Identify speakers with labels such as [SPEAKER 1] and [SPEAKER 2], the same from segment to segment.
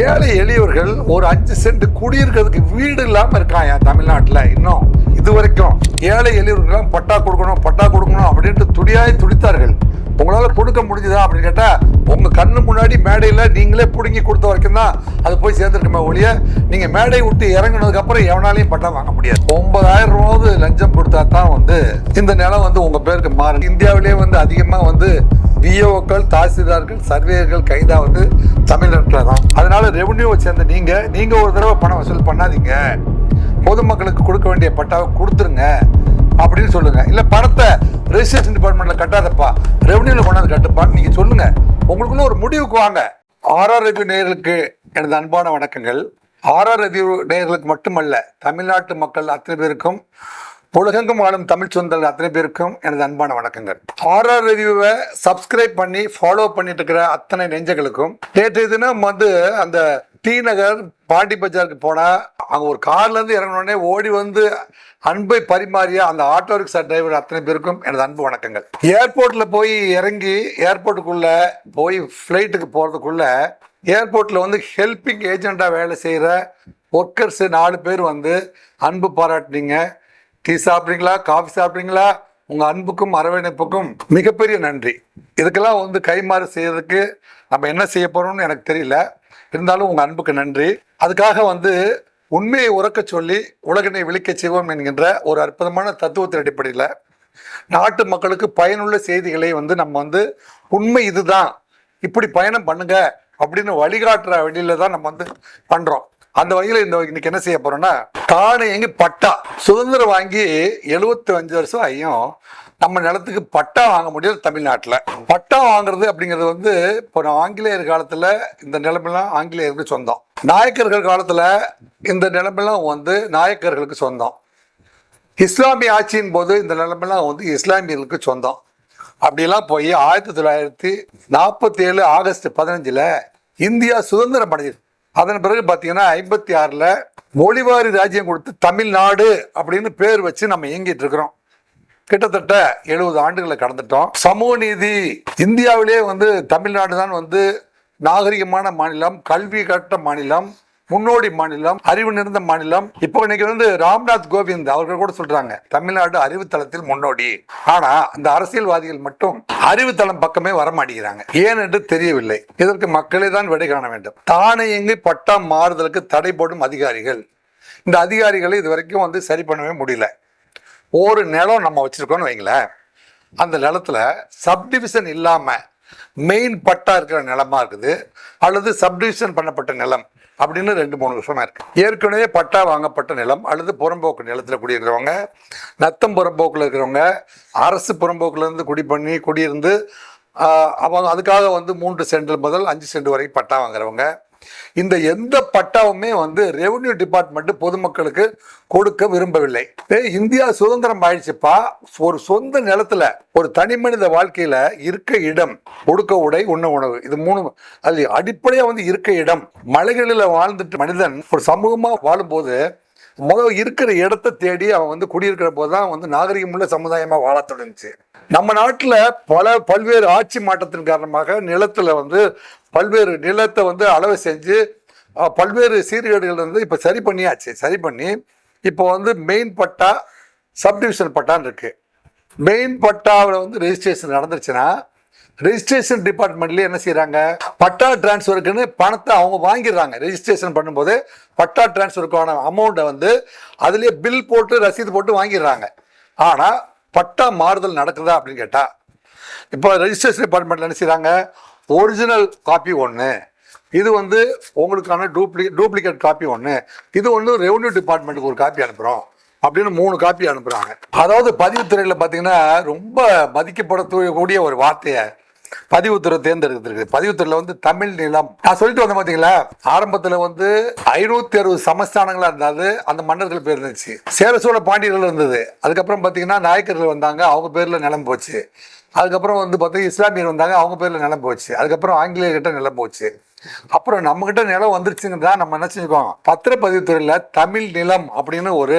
[SPEAKER 1] ஏழை எளியவர்கள் ஒரு அஞ்சு சென்ட் குடியிருக்கிறதுக்கு வீடு இல்லாம இருக்காங்க தமிழ்நாட்டுல இன்னும். இது வரைக்கும் ஏழை எளியவர்களுக்கு பட்டா கொடுக்கணும் பட்டா கொடுக்கணும் அப்படின்ட்டு துடியாய் துடித்தார்கள். உங்களால கொடுக்க முடிஞ்சுதா அப்படின்னு கேட்டா உங்க கண்ணு முன்னாடி மேடையில நீங்களே பிடுங்கி கொடுத்த வரைக்கும் தான் அது போய் சேர்ந்துருக்குமே ஒழிய நீங்க மேடை விட்டு இறங்குனதுக்கு அப்புறம் எவனாலையும் பட்டா வாங்க முடியாது. ஒன்பதாயிரம் ரூபாவது லஞ்சம் கொடுத்தா தான் வந்து இந்த நிலம் வந்து உங்க பேருக்கு மாறும். இந்தியாவிலேயே வந்து அதிகமா வந்து விஓக்கள் தாசில்தார்கள் சர்வேயர்கள் கைதாவது தமிழ்நாட்டில் தான். அதனால ரெவன்யூவை சேர்ந்த நீங்க நீங்க ஒரு தடவை பணம் வசூல் பண்ணாதீங்க. பொதுமக்களுக்கு கொடுக்க வேண்டிய பட்டாவை கொடுத்துருங்க அப்படின்னு சொல்லுங்க. இல்ல பணத்தை ரெஜிஸ்ட்ரேஷன் டிபார்ட்மெண்ட்ல கட்டாதப்பா. ரெவன்யூல கொண்டாந்து கட்டுப்பான்னு நீங்க சொல்லுங்க. உங்களுக்குள்ள ஒரு முடிவுக்கு வாங்க. ஆர்ஆர் ரெவ்யூ நேயர்களுக்கு எனது அன்பான வணக்கங்கள். ஆர்ஆர் ரெவ்யூ நேயர்களுக்கு மட்டுமல்ல தமிழ்நாட்டு மக்கள் அத்தனை பேருக்கும் உலகெங்கும் வாழும் தமிழ் சொந்தங்கள் அத்தனை பேருக்கும் எனது அன்பான வணக்கங்கள். ஆர்ஆர் ரிவ்யூவை சப்ஸ்கிரைப் பண்ணி ஃபாலோ பண்ணிட்டு இருக்கிற அத்தனை நெஞ்சங்களுக்கும் நேற்று தினம் வந்து அந்த டி நகர் பாண்டி பஜாருக்கு போனால் அங்கே ஒரு கார்ல இருந்து இறங்கினோடனே ஓடி வந்து அன்பை பரிமாறிய அந்த ஆட்டோ ரிக்ஷா டிரைவர் அத்தனை பேருக்கும் எனது அன்பு வணக்கங்கள். ஏர்போர்ட்டில் போய் இறங்கி ஏர்போர்ட்டுக்குள்ள போய் ஃப்ளைட்டுக்கு போகிறதுக்குள்ளே ஏர்போர்ட்டில் வந்து ஹெல்பிங் ஏஜெண்டாக வேலை செய்கிற ஒர்க்கர்ஸ் நாலு பேர் வந்து அன்பு பாராட்டினீங்க. டீ சாப்பிட்றீங்களா? காஃபி சாப்பிட்றீங்களா? உங்கள் அன்புக்கும் அரவணைப்புக்கும் மிகப்பெரிய நன்றி. இதுக்கெல்லாம் வந்து கைமாறு செய்யறதுக்கு நம்ம என்ன செய்ய போகிறோம்னு எனக்கு தெரியல. இருந்தாலும் உங்கள் அன்புக்கு நன்றி. அதுக்காக வந்து உண்மையை உறக்க சொல்லி உலகினை விழிக்கச் செய்வோம் என்கின்ற ஒரு அற்புதமான தத்துவத்தின் அடிப்படையில் நாட்டு மக்களுக்கு பயனுள்ள செய்திகளை வந்து நம்ம வந்து உண்மை இதுதான். இப்படி பயணம் பண்ணுங்க அப்படின்னு வழிகாட்டுற வழியில தான் நம்ம வந்து பண்ணுறோம் அந்த வகையில் இந்த இன்னைக்கு என்ன செய்ய போறோம்னா தானே எங்க பட்டா சுதந்திரம் வாங்கி 75 அஞ்சு வருஷம் ஆகியும் நம்ம நிலத்துக்கு பட்டா வாங்க முடியாது தமிழ்நாட்டில். பட்டா வாங்குறது அப்படிங்கிறது வந்து இப்போ ஆங்கிலேயர் காலத்தில் இந்த நிலமெல்லாம் ஆங்கிலேயருக்கு சொந்தம். நாயக்கர்கள் காலத்தில் இந்த நிலமெல்லாம் வந்து நாயக்கர்களுக்கு சொந்தம். இஸ்லாமிய ஆட்சியின் போது இந்த நிலமெல்லாம் வந்து இஸ்லாமியர்களுக்கு சொந்தம். அப்படிலாம் போய் ஆயிரத்தி தொள்ளாயிரத்தி நாற்பத்தி ஏழு ஆகஸ்ட் பதினஞ்சில் இந்தியா சுதந்திரம் அடைஞ்சது அதன் பிறகு பார்த்தீங்கன்னா ஐம்பத்தி ஆறில் மொழிவாரி ராஜ்யம் கொடுத்து தமிழ்நாடு அப்படின்னு பேர் வச்சு நம்ம இயங்கிட்டு இருக்கிறோம். கிட்டத்தட்ட எழுபது ஆண்டுகளை கடந்துட்டோம். சமூக நீதி இந்தியாவிலே வந்து தமிழ்நாடு தான் வந்து நாகரிகமான மாநிலம் கல்வி கட்ட மாநிலம் முன்னோடி மாநிலம் அறிவு நிறைந்த மாநிலம். இப்போ இன்னைக்கு வந்து ராம்நாத் கோவிந்த் அவர்கள் கூட சொல்றாங்க தமிழ்நாடு அறிவுத்தளத்தில் முன்னோடி. ஆனா அந்த அரசியல்வாதிகள் மட்டும் அறிவுத்தளம் பக்கமே வர மாட்டேங்கிறாங்க. ஏன் என்று தெரியவில்லை. இதற்கு மக்களே தான் விடை காண வேண்டும். தானியங்கி பட்டா மாறுதலுக்கு தடை போடும் அதிகாரிகள். இந்த அதிகாரிகளை இது வரைக்கும் வந்து சரி பண்ணவே முடியல. ஒரு நிலம் நம்ம வச்சிருக்கோம்னு வைங்களேன். அந்த நிலத்துல சப்டிவிஷன் இல்லாம மெயின் பட்டா இருக்கிற நிலமா இருக்குது அல்லது சப்டிவிஷன் பண்ணப்பட்ட நிலம். அப்படின்னு ரெண்டு மூணு விஷயமா இருக்கு. ஏற்கனவே பட்டா வாங்கப்பட்ட நிலம் அல்லது புறம்போக்கு நிலத்தில் குடியிருக்கிறவங்க நத்தம் புறம்போக்கில் இருக்கிறவங்க அரசு புறம்போக்கிலேருந்து குடி பண்ணி குடியிருந்து அவங்க அதுக்காக வந்து மூன்று சென்ட் முதல் அஞ்சு சென்ட் வரை பட்டா வாங்குறவங்க இந்த எந்த பட்டாவுமே வந்து ரெவன்யூ டிபார்ட்மெண்ட் பொதுமக்களுக்கு கொடுக்க விரும்பவில்லை. இந்தியா சுதந்திரம் ஆயிடுச்சுப்பா. ஒரு சொந்த நிலத்துல ஒரு தனி மனித வாழ்க்கையில இருக்க இடம் உடுக்க உடை உண்ண உணவு இது மூணு அது அடிப்படையா வந்து இருக்க இடம். மலைகளில் வாழ்ந்துட்டு மனிதன் ஒரு சமூகமா வாழும்போது முதல் இருக்கிற இடத்தை தேடி அவன் வந்து குடியிருக்கிற போதுதான் வந்து நாகரிகமுள்ள சமுதாயமாக வாழ தொடங்குச்சு. நம்ம நாட்டில் பல பல்வேறு ஆட்சி மாற்றத்தின் காரணமாக நிலத்தில் வந்து பல்வேறு நிலத்தை வந்து அளவு செஞ்சு பல்வேறு சீர்கேடுகள் வந்து இப்போ சரி பண்ணியாச்சு. சரி பண்ணி இப்போ வந்து மெயின் பட்டா சப்டிவிஷன் பட்டான்னு இருக்கு. மெயின் பட்டாவில் வந்து ரெஜிஸ்ட்ரேஷன் நடந்துருச்சுன்னா ரெஜிஸ்ட்ரேஷன் டிபார்ட்மெண்ட்லேயே என்ன செய்கிறாங்க பட்டா டிரான்ஸ்ஃபருக்குன்னு பணத்தை அவங்க வாங்கிடுறாங்க. ரெஜிஸ்ட்ரேஷன் பண்ணும்போது பட்டா டிரான்ஸ்ஃபருக்கான அமௌண்ட்டை வந்து அதுலேயே பில் போட்டு ரசீது போட்டு வாங்கிடுறாங்க. ஆனால் பட்டா மாறுதல் நடக்குதா அப்படின்னு கேட்டால் இப்போ ரெஜிஸ்ட்ரேஷன் டிபார்ட்மெண்ட்டில் என்ன செய்கிறாங்க ஒரிஜினல் காப்பி ஒன்று இது வந்து உங்களுக்கான டூப்ளி டூப்ளிகேட் காப்பி ஒன்று இது ஒன்று ரெவன்யூ டிபார்ட்மெண்ட்டுக்கு ஒரு காப்பி அனுப்புகிறோம் அப்படின்னு மூணு காப்பி அனுப்புகிறாங்க அதாவது பதிவுத்துறையில் பார்த்தீங்கன்னா ரொம்ப மதிக்கப்படக்கூடிய ஒரு வார்த்தையை பதிவுத்துறை தேர்ந்தெடுத்திருக்கு. பதிவுத்துறையில் வந்து தமிழ் நிலம். நான் சொல்லிட்டு வந்தேன் பார்த்தீங்களா ஆரம்பத்தில் வந்து ஐநூத்தி அறுபது சமஸ்தானங்களா இருந்தாது அந்த மன்னர்கள் பேர் இருந்துச்சு. சேர சோழ பாண்டியர்கள் இருந்தது. அதுக்கப்புறம் பார்த்தீங்கன்னா நாயக்கர்கள் வந்தாங்க அவங்க பேர்ல நிலம் போச்சு. அதுக்கப்புறம் வந்து பார்த்தீங்கன்னா இஸ்லாமியர் வந்தாங்க அவங்க பேரில் நிலம் போச்சு. அதுக்கப்புறம் ஆங்கிலேயர்கிட்ட நிலம் போச்சு. அப்புறம் நம்ம கிட்ட நிலம் வந்துருச்சுங்க தான் நம்ம என்ன செஞ்சுக்கோம்? பத்திரப்பதிவுத்துறையில் தமிழ் நிலம் அப்படின்னு ஒரு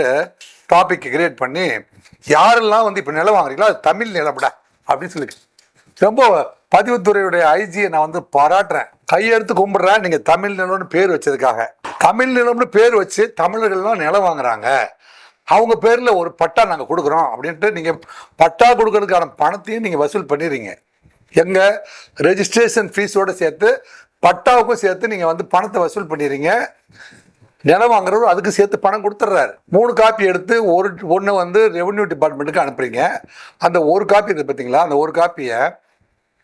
[SPEAKER 1] டாபிக் கிரியேட் பண்ணி யாரெல்லாம் வந்து இப்போ நிலம் வாங்குறீங்களோ அது தமிழ் நிலம்டா அப்படின்னு சொல்லி ரொம்ப பதிவுத்துறையுடைய ஐஜியை நான் வந்து பாராட்டுறேன். கையெடுத்து கும்பிட்றேன். நீங்க தமிழ் நிலம்னு பேர் வச்சதுக்காக. தமிழ் நிலம்னு பேர் வச்சு தமிழர்கள்லாம் நிலம் வாங்குறாங்க. அவங்க பேரில் ஒரு பட்டா நாங்கள் கொடுக்குறோம் அப்படின்ட்டு நீங்கள் பட்டா கொடுக்கறதுக்கான பணத்தையும் நீங்கள் வசூல் பண்ணிடுறீங்க. எங்கள் ரெஜிஸ்ட்ரேஷன் ஃபீஸோட சேர்த்து பட்டாவுக்கும் சேர்த்து நீங்கள் வந்து பணத்தை வசூல் பண்ணிடுறீங்க. நிலம் வாங்குறவர் அதுக்கு சேர்த்து பணம் கொடுத்துட்றாரு. மூணு காப்பி எடுத்து ஒரு ஒன்று வந்து ரெவன்யூ டிபார்ட்மெண்ட்டுக்கு அனுப்புகிறீங்க அந்த ஒரு காப்பி இருக்குது பார்த்தீங்களா அந்த ஒரு காப்பியை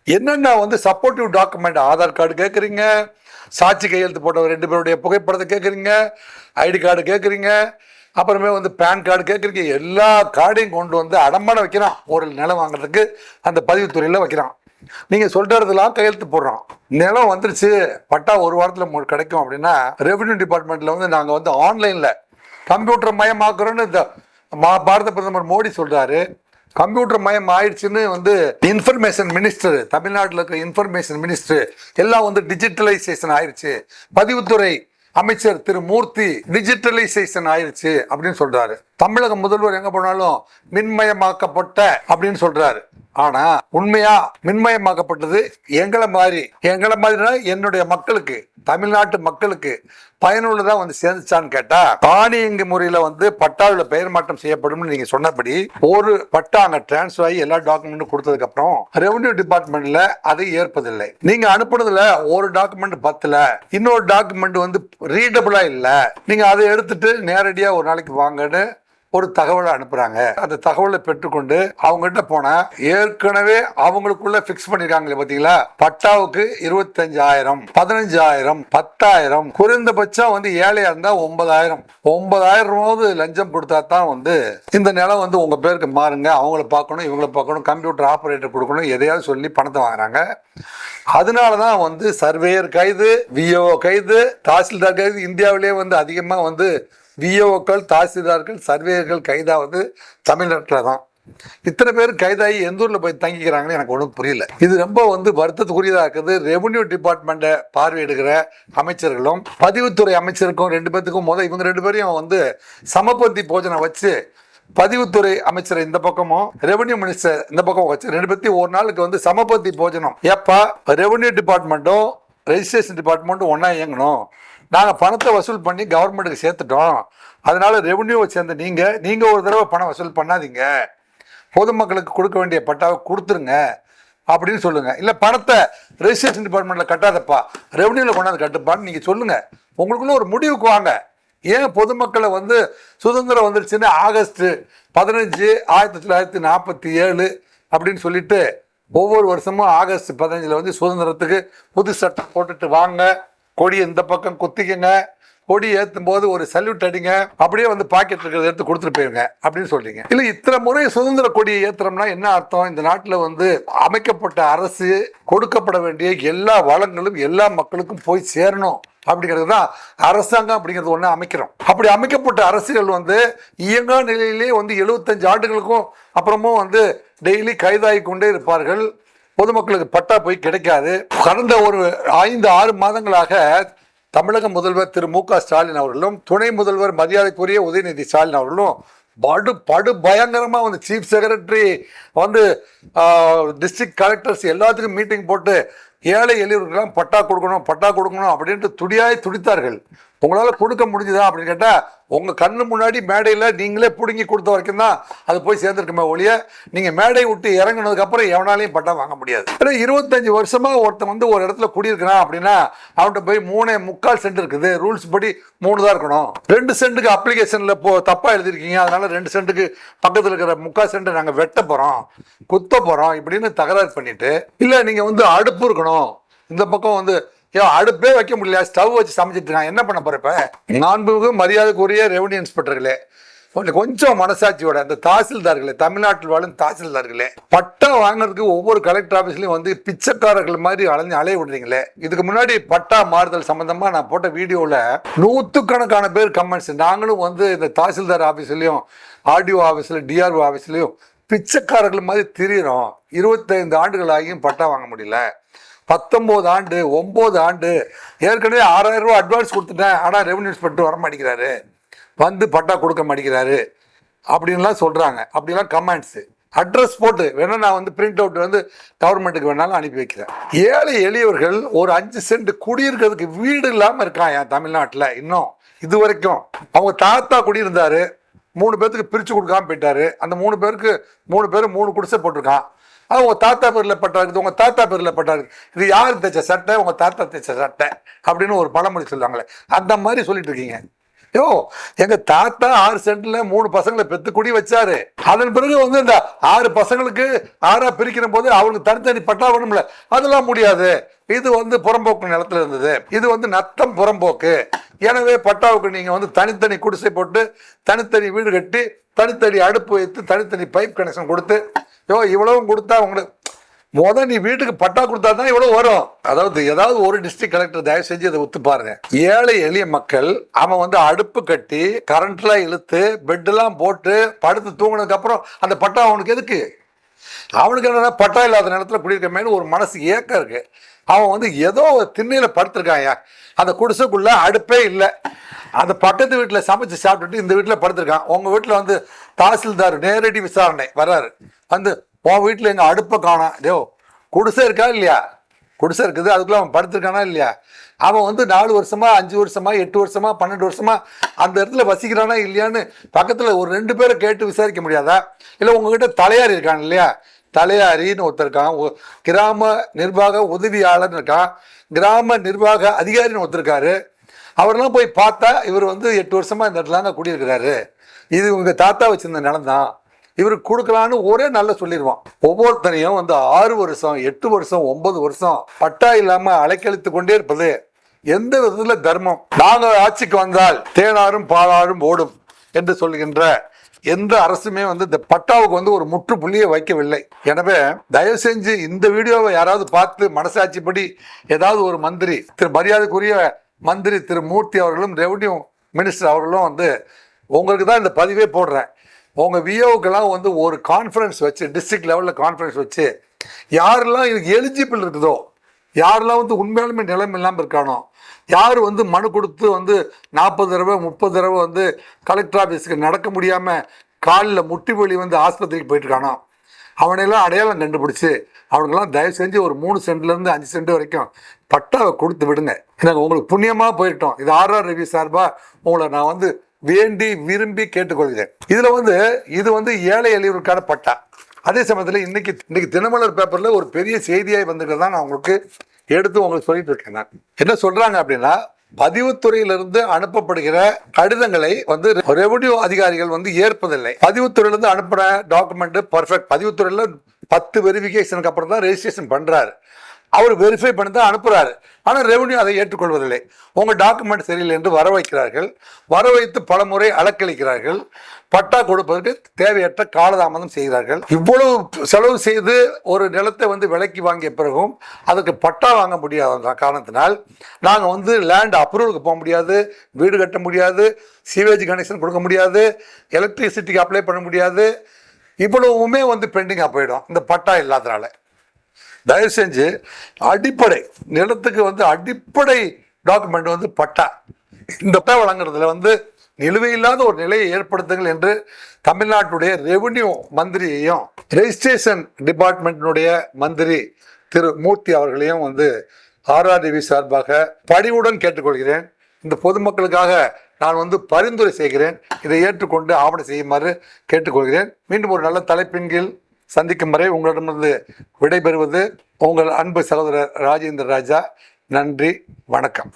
[SPEAKER 1] என்னென்ன வந்து சப்போர்ட்டிவ் டாக்குமெண்ட் ஆதார் கார்டு கேட்குறீங்க சாட்சி கையெழுத்து போட்ட ரெண்டு பேருடைய புகைப்படத்தை கேட்குறீங்க ஐடி கார்டு கேட்குறீங்க அப்புறமே வந்து பேன் கார்டு கேட்குறீங்க எல்லா கார்டையும் கொண்டு வந்து அடமான வைக்கிறான். ஒரு நிலம் வாங்குறதுக்கு அந்த பதிவுத்துறையில் வைக்கிறான். நீங்கள் சொல்கிறதுலாம் கையெழுத்து போடுறோம் நிலம் வந்துருச்சு. பட்டா ஒரு வாரத்தில் கிடைக்கும் அப்படின்னா ரெவென்யூ டிபார்ட்மெண்ட்டில் வந்து நாங்கள் வந்து ஆன்லைனில் கம்ப்யூட்டர் மயமாக்குறோன்னு இந்த மா- பாரத பிரதமர் மோடி சொல்கிறாரு கம்ப்யூட்டர் மயம் ஆயிடுச்சுன்னு வந்து இன்ஃபர்மேஷன் மினிஸ்டர் தமிழ்நாட்டில் இருக்கிற இன்ஃபர்மேஷன் மினிஸ்டர் எல்லாம் வந்து டிஜிட்டலைசேஷன் ஆயிடுச்சு பதிவுத்துறை அமைச்சர் திரு மூர்த்தி டிஜிட்டலைசேஷன் ஆயிடுச்சு அப்படின்னு சொல்றாரு. தமிழக முதல்வர் எங்க போனாலும் மின்மயமாக்கப்பட்ட அப்படின்னு சொல்றாரு. ஆனா உண்மையா மின்மயமாக்கப்பட்டது எங்களை மாதிரி எங்களை மாதிரினா என்னுடைய மக்களுக்கு தமிழ்நாட்டு மக்களுக்கு பயனுள்ளதா வந்து சேர்ந்துச்சான்னு கேட்டா தானியங்கு முறையில வந்து பட்டாவில் பெயர் மாற்றம் செய்யப்படும்னு நீங்க சொன்னபடி ஒரு பட்டா அங்க டிரான்ஸ்ஃபர் ஆகி எல்லா டாக்குமெண்ட்டும் கொடுத்ததுக்கு அப்புறம் ரெவன்யூ டிபார்ட்மெண்ட்ல அதை ஏற்பதில்லை. நீங்க அனுப்புனதுல ஒரு டாக்குமெண்ட் பத்துல இன்னொரு டாக்குமெண்ட் வந்து ரீடபிளா இல்ல. நீங்க அதை எடுத்துட்டு நேரடியா ஒரு நாளைக்கு வாங்கன்னு ஒரு தகவலை அனுப்புறாங்க. அந்த தகவலை பெற்றுக்கொண்டு அவங்ககிட்ட போனா ஏற்கனவே அவங்களுக்குள்ள பிக்ஸ் பண்ணிருக்காங்களே பாத்தீங்களா? பட்டாவுக்கு இருபத்தஞ்சாயிரம் பதினஞ்சாயிரம் பத்தாயிரம் குறைந்தபட்சம் வந்து ஏழையா இருந்தா ஒன்பதாயிரம். ஒன்பதாயிரம் ரூபாவது லஞ்சம் கொடுத்தா தான் வந்து இந்த நிலம் வந்து உங்க பேருக்கு மாறுங்க. அவங்கள பார்க்கணும் இவங்கள பார்க்கணும் கம்ப்யூட்டர் ஆபரேட்டர் கொடுக்கணும் எதையாவது சொல்லி பணத்தை வாங்குறாங்க. அதனால தான் வந்து சர்வேயர் கைது விஓ கைது தாசில்தார் கைது இந்தியாவிலேயே வந்து அதிகமாக வந்து விஓக்கள் தாசில்தார்கள் சர்வேயர்கள் கைதாவது தமிழ்நாட்டில் தான் இத்தனை பேர் கைதாகி எந்த ஊரில் போய் தங்கிக்கிறாங்கன்னு எனக்கு ஒன்றும் புரியல. இது ரொம்ப வந்து வருத்தத்துக்குரியதாக இருக்குது. ரெவன்யூ டிபார்ட்மெண்ட்டை பார்வையிடுகிற அமைச்சர்களும் பதிவுத்துறை அமைச்சருக்கும் ரெண்டு பேர்த்துக்கும் முத இவங்க ரெண்டு பேரையும் வந்து சமபந்தி போஜனம் வச்சு பதிவுத்துறை அமைச்சர் இந்த பக்கமும் ரெவன்யூ மினிஸ்டர் இந்த பக்கம் வச்சு ரெண்டு பேர்த்தையும் ஒரு நாளுக்கு வந்து சமபந்தி போஜனம். எப்பா ரெவன்யூ டிபார்ட்மெண்ட்டும் ரெஜிஸ்ட்ரேஷன் டிபார்ட்மெண்ட்டும் ஒன்றா இயங்கணும். நாங்கள் பணத்தை வசூல் பண்ணி கவர்மெண்ட்டுக்கு சேர்த்துட்டோம். அதனால ரெவன்யூவை சேர்ந்த நீங்கள் நீங்கள் ஒரு தடவை பணம் வசூல் பண்ணாதீங்க. பொதுமக்களுக்கு கொடுக்க வேண்டிய பட்டாவை கொடுத்துருங்க அப்படின்னு சொல்லுங்க. இல்லை பணத்தை ரெஜிஸ்ட்ரேஷன் டிபார்ட்மெண்ட்டில் கட்டாதப்பா. ரெவன்யூவில் கொண்டாந்து கட்டுப்பான்னு நீங்கள் சொல்லுங்க. உங்களுக்குள்ள ஒரு முடிவுக்கு வாங்க. ஏன் பொதுமக்களை வந்து சுதந்திரம் வந்துருச்சுன்னு ஆகஸ்ட் பதினஞ்சு ஆயிரத்தி தொள்ளாயிரத்தி நாற்பத்தி ஏழு அப்படின்னு சொல்லிட்டு ஒவ்வொரு வருஷமும் ஆகஸ்ட் பதினஞ்சில் வந்து சுதந்திரத்துக்கு புது சட்டம் போட்டுட்டு வாங்க. கொடி இந்த பக்கம் குத்திக்கங்க. கொடி ஏற்றும் போது ஒரு சல்யூட் அடிங்க. அப்படியே வந்து பாக்கெட் இருக்கிறத எடுத்து கொடுத்துட்டு போயிருங்க அப்படின்னு சொல்றீங்க. இல்லை இத்தனை முறை சுதந்திர கொடியை ஏத்துறோம்னா என்ன அர்த்தம்? இந்த நாட்டில் வந்து அமைக்கப்பட்ட அரசு கொடுக்கப்பட வேண்டிய எல்லா வளங்களும் எல்லா மக்களுக்கும் போய் சேரணும் அப்படிங்கிறது தான் அரசாங்கம் அப்படிங்கிறது ஒன்று அமைக்கிறோம். அப்படி அமைக்கப்பட்ட அரசுகள் வந்து இயங்கா நிலையிலே வந்து எழுபத்தஞ்சு ஆண்டுகளுக்கும் அப்புறமும் வந்து டெய்லி கைதாகி கொண்டே இருப்பார்கள். பொதுமக்களுக்கு பட்டா போய் கிடைக்காது. கடந்த ஒரு ஐந்து ஆறு மாதங்களாக தமிழக முதல்வர் திரு மு க ஸ்டாலின் அவர்களும் துணை முதல்வர் மரியாதைக்குரிய உதயநிதி ஸ்டாலின் அவர்களும் படு படு பயங்கரமாக வந்து சீஃப் செக்ரட்டரி வந்து டிஸ்ட்ரிக்ட் கலெக்டர்ஸ் எல்லாத்துக்கும் மீட்டிங் போட்டு ஏழை எளியவர்களுக்கெல்லாம் பட்டா கொடுக்கணும் பட்டா கொடுக்கணும் அப்படின்ட்டு துடியாய் துடித்தார்கள். உங்களால் கொடுக்க முடிஞ்சுதா அப்படின்னு கேட்டால் உங்கள் கண்ணு முன்னாடி மேடையில் நீங்களே பிடுங்கி கொடுத்த வரைக்கும் தான் அது போய் சேர்ந்துருக்குமே ஒழிய நீங்கள் மேடை விட்டு இறங்குனதுக்கப்புறம் எவனாலையும் பட்டம் வாங்க முடியாது. ஏன்னா இருபத்தஞ்சி வருஷமாக ஒருத்தன் வந்து ஒரு இடத்துல குடியிருக்கிறான் அப்படின்னா அவன்கிட்ட போய் மூணே முக்கால் சென்ட் இருக்குது. ரூல்ஸ் படி மூணு தான் இருக்கணும். ரெண்டு சென்ட்டுக்கு அப்ளிகேஷனில் இப்போ தப்பாக எழுதிருக்கீங்க அதனால் ரெண்டு சென்ட்டுக்கு பக்கத்தில் இருக்கிற முக்கால் சென்ட்டை நாங்கள் வெட்ட போகிறோம் குத்த போகிறோம் இப்படின்னு தகராறு பண்ணிட்டு இல்லை நீங்கள் வந்து அடுப்பு இருக்கணும். இந்த பக்கம் வந்து ஏன் அடுப்பே வைக்க முடியல ஸ்டவ் வச்சு சமைச்சிட்டு நான் என்ன பண்ண போறப்ப நான்கு மரியாதைக்குரிய ரெவன்யூ இன்ஸ்பெக்டர்களே கொஞ்சம் கொஞ்சம் மனசாட்சியோட அந்த தாசில்தார்களே தமிழ்நாட்டில் வாழும் தாசில்தார்களே பட்டம் வாங்குறதுக்கு ஒவ்வொரு கலெக்டர் ஆஃபீஸ்லையும் வந்து பிச்சைக்காரர்கள் மாதிரி அலைஞ்சு அலைய விடுறீங்களே? இதுக்கு முன்னாடி பட்டா மாறுதல் சம்பந்தமா நான் போட்ட வீடியோவில் நூற்றுக்கணக்கான பேர் கமெண்ட்ஸ் நாங்களும் வந்து இந்த தாசில்தார் ஆஃபீஸ்லையும் ஆர்டிஓ ஆஃபீஸில் டிஆர்ஓ ஆஃபீஸ்லையும் பிச்சைக்காரர்கள் மாதிரி திரியிறோம். இருபத்தைந்து ஆண்டுகள் ஆகியும் பட்டா வாங்க முடியல. பத்தொம்போது ஆண்டு ஒம்பது ஆண்டு. ஏற்கனவே ஆறாயிரம் ரூபா அட்வான்ஸ் கொடுத்துட்டேன். ஆனால் ரெவன்யூ இன்ஸ்பெக்டர் வர மாட்டேங்கிறாரு. வந்து பட்டா கொடுக்க மாட்டேங்கிறாரு. அப்படின்லாம் சொல்கிறாங்க அப்படிலாம் கமெண்ட்ஸு அட்ரஸ் போட்டு வேணா நான் வந்து பிரிண்ட் அவுட் வந்து கவர்மெண்ட்டுக்கு வேணாலும் அனுப்பி வைக்கிறேன். ஏழை எளியவர்கள் ஒரு அஞ்சு சென்ட் குடியிருக்கிறதுக்கு வீடு இல்லாமல் இருக்கான் என் தமிழ்நாட்டில் இன்னும். இது வரைக்கும் அவங்க தாத்தா குடியிருந்தாரு. மூணு பேர்த்துக்கு பிரித்து கொடுக்காம போயிட்டாரு. அந்த மூணு பேருக்கு மூணு பேரும் மூணு குடிசை போட்டிருக்கான். அது உங்கள் தாத்தா பேரில் பட்டா இருக்குது உங்கள் தாத்தா பேரில் பட்டா இருக்குது இது யார் தைச்ச சட்டை? உங்கள் தாத்தா தைச்ச சட்டை. அப்படின்னு ஒரு பழமொழி சொல்லுவாங்களே. அந்த மாதிரி சொல்லிட்டு இருக்கீங்க. யோ எங்க தாத்தா ஆறு சென்ட்ல மூணு பசங்களை பெத்து குடி வச்சாரு. அதன் பிறகு வந்து இந்த ஆறு பசங்களுக்கு ஆறா பிரிக்கிற போது அவங்களுக்கு தனித்தனி பட்டா வேணும்ல. அதெல்லாம் முடியாது. இது வந்து புறம்போக்கு நிலத்துல இருந்தது. இது வந்து நத்தம் புறம்போக்கு. எனவே பட்டாவுக்கு நீங்க வந்து தனித்தனி குடிசை போட்டு தனித்தனி வீடு கட்டி தனித்தனி அடுப்பு வைத்து தனித்தனி பைப் கனெக்ஷன் கொடுத்து யோ இவ்வளவும் கொடுத்தா உங்களுக்கு முத நீ வீட்டுக்கு பட்டா கொடுத்தா தான் இவ்வளவு வரும். அதாவது ஏதாவது ஒரு டிஸ்ட்ரிக்ட் கலெக்டர் தயவு செஞ்சு அதை ஒத்து பாருங்க. ஏழை எளிய மக்கள் அவன் வந்து அடுப்பு கட்டி கரண்ட்லாம் இழுத்து பெட்டெல்லாம் போட்டு படுத்து தூங்கினதுக்கு அப்புறம் அந்த பட்டா அவனுக்கு எதுக்கு? அவனுக்கு என்னன்னா பட்டா இல்லாத நிலத்துல குடியிருக்கமேனு ஒரு மனசு ஏக்கம் இருக்கு. அவன் வந்து ஏதோ ஒரு திண்ணையில படுத்திருக்காயா அந்த குடிசைக்குள்ள அடுப்பே இல்லை. அந்த பக்கத்து வீட்டில் சமைச்சு சாப்பிட்டுட்டு இந்த வீட்டில் படுத்திருக்கான். உங்கள் வீட்டில் வந்து தாசில்தார் நேரடி விசாரணை வர்றாரு. வந்து உன் வீட்டில் எங்கள் அடுப்பை காணும். ஐயோ குடிசை இருக்கா இல்லையா? குடிசை இருக்குது. அதுக்குள்ளே அவன் படுத்திருக்கானா இல்லையா? அவன் வந்து நாலு வருஷமா அஞ்சு வருஷமா எட்டு வருஷமா பன்னெண்டு வருஷமா அந்த இடத்துல வசிக்கிறானா இல்லையான்னு பக்கத்தில் ஒரு ரெண்டு பேரை கேட்டு விசாரிக்க முடியாதா? இல்லை உங்ககிட்ட தலையாரி இருக்கான் இல்லையா? தலையாரின்னு ஒருத்தர் இருக்கான். ஒ- கிராம நிர்வாக உதவியாளர்னு இருக்கான். கிராம நிர்வாக அதிகாரின்னு ஒருத்தர் இருக்காரு. அவரெல்லாம் போய் பார்த்தா இவர் வந்து எட்டு வருஷமாக இந்த இடத்துல தான் குடியிருக்கிறாரு. இது உங்கள் தாத்தா வச்சிருந்த நிலம் தான். இவருக்கு கொடுக்கலான்னு ஒரே நல்ல சொல்லிடுவான் ஒவ்வொருத்தனையும் வந்து ஆறு வருஷம் எட்டு வருஷம் ஒன்பது வருஷம் பட்டா இல்லாமல் அலைக்கழித்து கொண்டே இருப்பது எந்த விதத்துல தர்மம்? நாங்கள் ஆட்சிக்கு வந்தால் தேனாரும் பாலாரும் ஓடும் என்று சொல்கின்ற எந்த அரசுமே வந்து இந்த பட்டாவுக்கு வந்து ஒரு முற்றுப்புள்ளியை வைக்கவில்லை. எனவே தயவு செஞ்சு இந்த வீடியோவை யாராவது பார்த்து மனசாட்சிப்படி ஏதாவது ஒரு மந்திரி திரு மரியாதைக்குரிய மந்திரி திரு மூர்த்தி அவர்களும் ரெவன்யூ மினிஸ்டர் அவர்களும் வந்து உங்களுக்கு தான் இந்த பதிவே போடுறேன். உங்கள் விஓக்கெல்லாம் வந்து ஒரு கான்ஃபரன்ஸ் வச்சு டிஸ்ட்ரிக்ட் லெவலில் கான்ஃபரன்ஸ் வச்சு யாரெல்லாம் இதுக்கு எலிஜிபிள் இருக்குதோ யாரெல்லாம் வந்து உண்மையாலுமே நிலம் இல்லாமல் இருக்கானோ யார் வந்து மனு கொடுத்து வந்து நாற்பது தடவை முப்பது தடவை வந்து கலெக்டர் ஆஃபீஸுக்கு நடக்க முடியாமல் காலில் முட்டி வலி வந்து ஆஸ்பத்திரிக்கு போயிட்டுருக்கானோ அவனையெல்லாம் அடையாளம் கண்டுபிடிச்சி அவனுக்கெல்லாம் தயவு செஞ்சு ஒரு மூணு சென்ட்லேருந்து அஞ்சு சென்ட் வரைக்கும் பட்டாவை கொடுத்து விடுங்க. எனக்கு உங்களுக்கு புண்ணியமாக போயிட்டோம் இது ஆர்ஆர் ரவி சார்பாக உங்களை நான் வந்து வேண்டி விரும்பி கேட்டுக்கொள்கிறேன். இதில் வந்து இது வந்து ஏழை எளியவருக்கான பட்டா. அதே சமயத்தில் இன்னைக்கு இன்னைக்கு தினமலர் பேப்பரில் ஒரு பெரிய செய்தியாக செய்தியாய் தான் நான் உங்களுக்கு எடுத்து உங்களுக்கு சொல்லிட்டு இருக்கேன் நான். என்ன சொல்றாங்க அப்படின்னா பதிவுத்துறையிலிருந்து அனுப்பப்படுகிற கடிதங்களை வந்து ரெவன்யூ அதிகாரிகள் வந்து ஏற்பதில்லை. பதிவுத்துறையிலிருந்து அனுப்புற டாக்குமெண்ட் பர்ஃபெக்ட் பதிவுத்துறையில பத்து வெரிஃபிகேஷனுக்கு அப்புறம் தான் ரெஜிஸ்ட்ரேஷன் பண்றாரு. அவர் வெரிஃபை பண்ணி தான் அனுப்புகிறாரு ஆனால் ரெவன்யூ அதை ஏற்றுக்கொள்வதில்லை. உங்கள் டாக்குமெண்ட் சரியில்லை என்று வர வைக்கிறார்கள் வர வைத்து பல முறை அலக்களிக்கிறார்கள் பட்டா கொடுப்பதற்கு தேவையற்ற காலதாமதம் செய்கிறார்கள். இவ்வளவு செலவு செய்து ஒரு நிலத்தை வந்து விலைக்கு வாங்கிய பிறகும் அதுக்கு பட்டா வாங்க முடியாத காரணத்தினால் நாங்கள் வந்து லேண்ட் அப்ரூவலுக்கு போக முடியாது வீடு கட்ட முடியாது சீவேஜ் கனெக்ஷன் கொடுக்க முடியாது எலக்ட்ரிசிட்டிக்கு அப்ளை பண்ண முடியாது. இவ்வளவுமே வந்து பெண்டிங்காக போயிடும். இந்த பட்டா இல்லாதனால. தயவு செஞ்சு அடிப்படை நிலத்துக்கு வந்து அடிப்படை டாக்குமெண்ட் வந்து பட்டா. இந்த பட்டா வழங்குறதுல வந்து நிலுவையில்லாத ஒரு நிலையை ஏற்படுத்துங்கள் என்று தமிழ்நாட்டுடைய ரெவென்யூ மந்திரியையும் ரெஜிஸ்ட்ரேஷன் டிபார்ட்மெண்ட்டினுடைய மந்திரி திரு மூர்த்தி அவர்களையும் வந்து ஆர்ஆர்டிவி சார்பாக பணிவுடன் கேட்டுக்கொள்கிறேன். இந்த பொதுமக்களுக்காக நான் வந்து பரிந்துரை செய்கிறேன். இதை ஏற்றுக்கொண்டு ஆவணம் செய்யுமாறு கேட்டுக்கொள்கிறேன். மீண்டும் ஒரு நல்ல தலைப்பின் கீழ் சந்திக்கும் வரை உங்களிடமிருந்து விடைபெறுவது உங்கள் அன்பு சகோதரர் ராஜேந்திர ராஜா. நன்றி வணக்கம்.